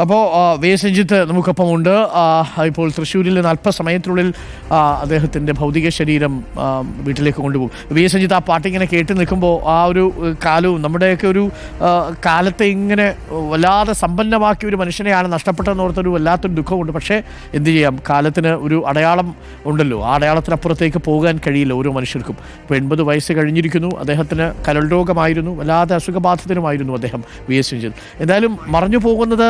അപ്പോൾ V S Ranjith നമുക്കൊപ്പമുണ്ട് ഇപ്പോൾ തൃശ്ശൂരിൽ നിന്ന് അല്പസമയത്തിനുള്ളിൽ അദ്ദേഹത്തിന്റെ ഭൗതിക ശരീരം വീട്ടിലേക്ക് കൊണ്ടുപോകും. വി എസ് രഞ്ജിത്ത് ആ പാട്ടിങ്ങനെ കേട്ട് നിൽക്കുമ്പോൾ ആ ഒരു കാലവും നമ്മുടെയൊക്കെ ഒരു കാലത്തെ ഇങ്ങനെ വല്ലാതെ സമ്പന്നമാക്കിയ ഒരു മനുഷ്യനെയാണ് നഷ്ടപ്പെട്ടതെന്ന് ഓർത്തൊരു വല്ലാത്തൊരു ദുഃഖമുണ്ട്. പക്ഷേ എന്ത് ചെയ്യാം? കാലത്തിന് ഒരു അടയാളം ഉണ്ടല്ലോ. ആ അടയാളത്തിനപ്പുറത്തേക്ക് പോകാൻ കഴിയില്ല ഓരോ മനുഷ്യർക്കും. ഇപ്പോൾ എൺപത് വയസ്സ് കഴിഞ്ഞിരിക്കുന്നു. അദ്ദേഹത്തിന് കരൾ രോഗമായിരുന്നു വല്ലാതെ അസുഖബാധിതനുമായിരുന്നു അദ്ദേഹം വി എസ് രഞ്ജിത്ത് എന്തായാലും മറഞ്ഞു പോകുന്നത്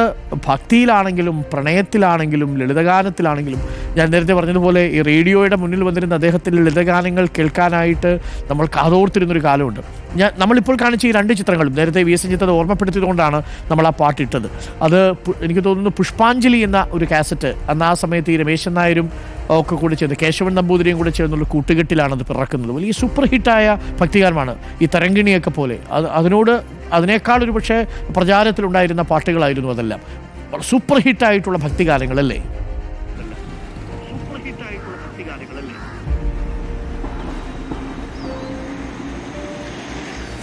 ഭക്തിയിലാണെങ്കിലും പ്രണയത്തിലാണെങ്കിലും ലളിതഗാനത്തിലാണെങ്കിലും. ഞാൻ നേരത്തെ പറഞ്ഞതുപോലെ ഈ റേഡിയോയുടെ മുന്നിൽ വന്നിരുന്ന അദ്ദേഹത്തിന്റെ ലളിതഗാനങ്ങൾ കേൾക്കാനായിട്ട് നമ്മൾ കാതോർത്തിരുന്നൊരു കാലമുണ്ട്. ഞാൻ നമ്മളിപ്പോൾ കാണിച്ച ഈ രണ്ട് ചിത്രങ്ങളും നേരത്തെ വി എസ് ചിത്രത്തെ ഓർമ്മപ്പെടുത്തിയതുകൊണ്ടാണ് നമ്മൾ ആ പാട്ടിട്ടത് അത് എനിക്ക് തോന്നുന്നു പുഷ്പാഞ്ജലി എന്ന ഒരു കാസറ്റ് അന്ന് ആ സമയത്ത് ഈ രമേശൻ നായരും ഒക്കെ കൂടി ചേർന്ന് കേശവൻ നമ്പൂതിരിയും കൂടെ ചേർന്നുള്ള കൂട്ടുകെട്ടിലാണ് അത് പിറക്കുന്നത്. വലിയ സൂപ്പർ ഹിറ്റായ ഭക്തികാരമാണ് ഈ തരങ്കിണിയൊക്കെ പോലെ. അത് അതിനോട് അതിനേക്കാൾ ഒരു പക്ഷേ പ്രചാരത്തിലുണ്ടായിരുന്ന പാട്ടുകളായിരുന്നു അതെല്ലാം. സൂപ്പർ ഹിറ്റായിട്ടുള്ള ഭക്തിഗാനങ്ങളല്ലേ? സൂപ്പർ ഹിറ്റായിട്ടുള്ള ഭക്തിഗാനങ്ങളല്ലേ?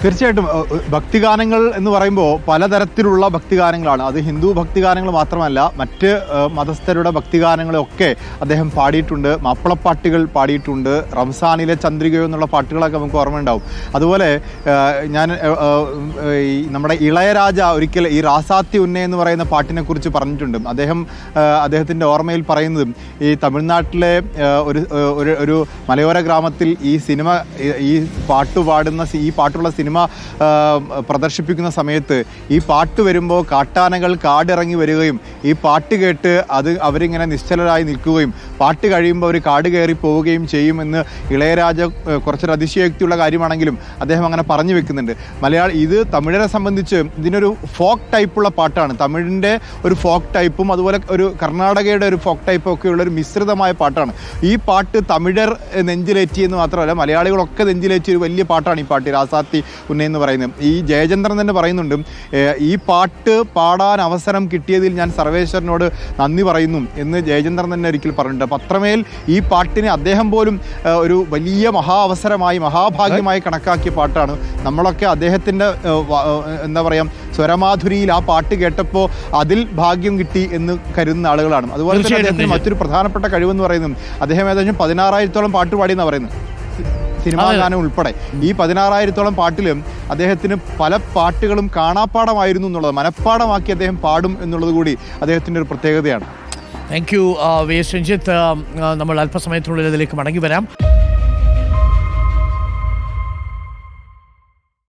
തീർച്ചയായിട്ടും ഭക്തിഗാനങ്ങൾ എന്ന് പറയുമ്പോൾ പലതരത്തിലുള്ള ഭക്തിഗാനങ്ങളാണ്. അത് ഹിന്ദു ഭക്തിഗാനങ്ങൾ മാത്രമല്ല മറ്റ് മതസ്ഥരുടെ ഭക്തിഗാനങ്ങളൊക്കെ അദ്ദേഹം പാടിയിട്ടുണ്ട്. മാപ്പിളപ്പാട്ടുകൾ പാടിയിട്ടുണ്ട്. റംസാനിലെ ചന്ദ്രികയോ എന്നുള്ള പാട്ടുകളൊക്കെ നമുക്ക് ഓർമ്മയുണ്ടാവും. അതുപോലെ ഞാൻ നമ്മുടെ ഇളയരാജ ഒരിക്കൽ ഈ റാസാത്തി ഉന്നയ എന്ന് പറയുന്ന പാട്ടിനെ കുറിച്ച് പറഞ്ഞിട്ടുണ്ട്. അദ്ദേഹം അദ്ദേഹത്തിന്റെ ഓർമ്മയിൽ പറയുന്നതും ഈ തമിഴ്നാട്ടിലെ ഒരു ഒരു മലയോര ഗ്രാമത്തിൽ ഈ സിനിമ ഈ പാട്ട് പാടുന്ന ഈ പാട്ടുള്ള സിനിമ ആ, പ്രദർശിപ്പിക്കുന്ന സമയത്ത് ഈ പാട്ട് വരുമ്പോൾ കാട്ടാനകൾ കാടിറങ്ങി വരികയും ഈ പാട്ട് കേട്ട് അത് അവരിങ്ങനെ നിശ്ചലരായി നിൽക്കുകയും പാട്ട് കഴിയുമ്പോൾ അവർ കാട് കയറി പോവുകയും ചെയ്യുമെന്ന് ഇളയരാജ കുറച്ചൊരു അതിശയോക്തിയുള്ള കാര്യമാണെങ്കിലും അദ്ദേഹം അങ്ങനെ പറഞ്ഞു വെക്കുന്നുണ്ട്. മലയാള ഇത് തമിഴരെ സംബന്ധിച്ച് ഇതിനൊരു ഫോക്ക് ടൈപ്പുള്ള പാട്ടാണ്. തമിഴിന്റെ ഒരു ഫോക്ക് ടൈപ്പും അതുപോലെ ഒരു കർണാടകയുടെ ഒരു ഫോക്ക് ടൈപ്പും ഒക്കെ ഉള്ള ഒരു മിശ്രിതമായ പാട്ടാണ്. ഈ പാട്ട് തമിഴർ നെഞ്ചിലേറ്റി എന്ന് മാത്രമല്ല മലയാളികളൊക്കെ നെഞ്ചിലേറ്റിയ ഒരു വലിയ പാട്ടാണ് ഈ പാട്ട്. രാസാത്തി ഉന്ന എന്ന് പറയുന്നത്. ഈ ജയചന്ദ്രൻ തന്നെ പറയുന്നുണ്ട് ഈ പാട്ട് പാടാൻ അവസരം കിട്ടിയതിൽ ഞാൻ സർവേശ്വരനോട് നന്ദി പറയുന്നു എന്ന് ജയചന്ദ്രൻ തന്നെ ഒരിക്കൽ പറഞ്ഞിട്ടുണ്ട്. പത്രമേൽ ഈ പാട്ടിനെ അദ്ദേഹം പോലും ഒരു വലിയ മഹാ അവസരമായി മഹാഭാഗ്യമായി കണക്കാക്കിയ പാട്ടാണ്. നമ്മളൊക്കെ അദ്ദേഹത്തിന്റെ എന്താ പറയുക സ്വരമാധുരിയിൽ ആ പാട്ട് കേട്ടപ്പോൾ അതിൽ ഭാഗ്യം കിട്ടി എന്ന് കരുതുന്ന ആളുകളാണ്. അതുപോലെ തന്നെ അദ്ദേഹത്തിന് മറ്റൊരു പ്രധാനപ്പെട്ട കഴിവെന്ന് പറയുന്നത് അദ്ദേഹം ഏകദേശം പതിനാറായിരത്തോളം പാട്ട് പാടിയെന്നാണ് പറയുന്നത്. സിനിമാ ഗാനം ഉൾപ്പെടെ. ഈ പതിനാറായിരത്തോളം പാട്ടിലും അദ്ദേഹത്തിന് പല പാട്ടുകളും കാണാപ്പാടമായിരുന്നു എന്നുള്ളത് മനഃപ്പാടമാക്കി അദ്ദേഹം പാടും എന്നുള്ളത് കൂടി അദ്ദേഹത്തിന്റെ ഒരു പ്രത്യേകതയാണ്. Thank you V S Ranjith. നമ്മൾ അല്പസമയത്തിനുള്ളിൽ അതിലേക്ക് മടങ്ങി വരാം.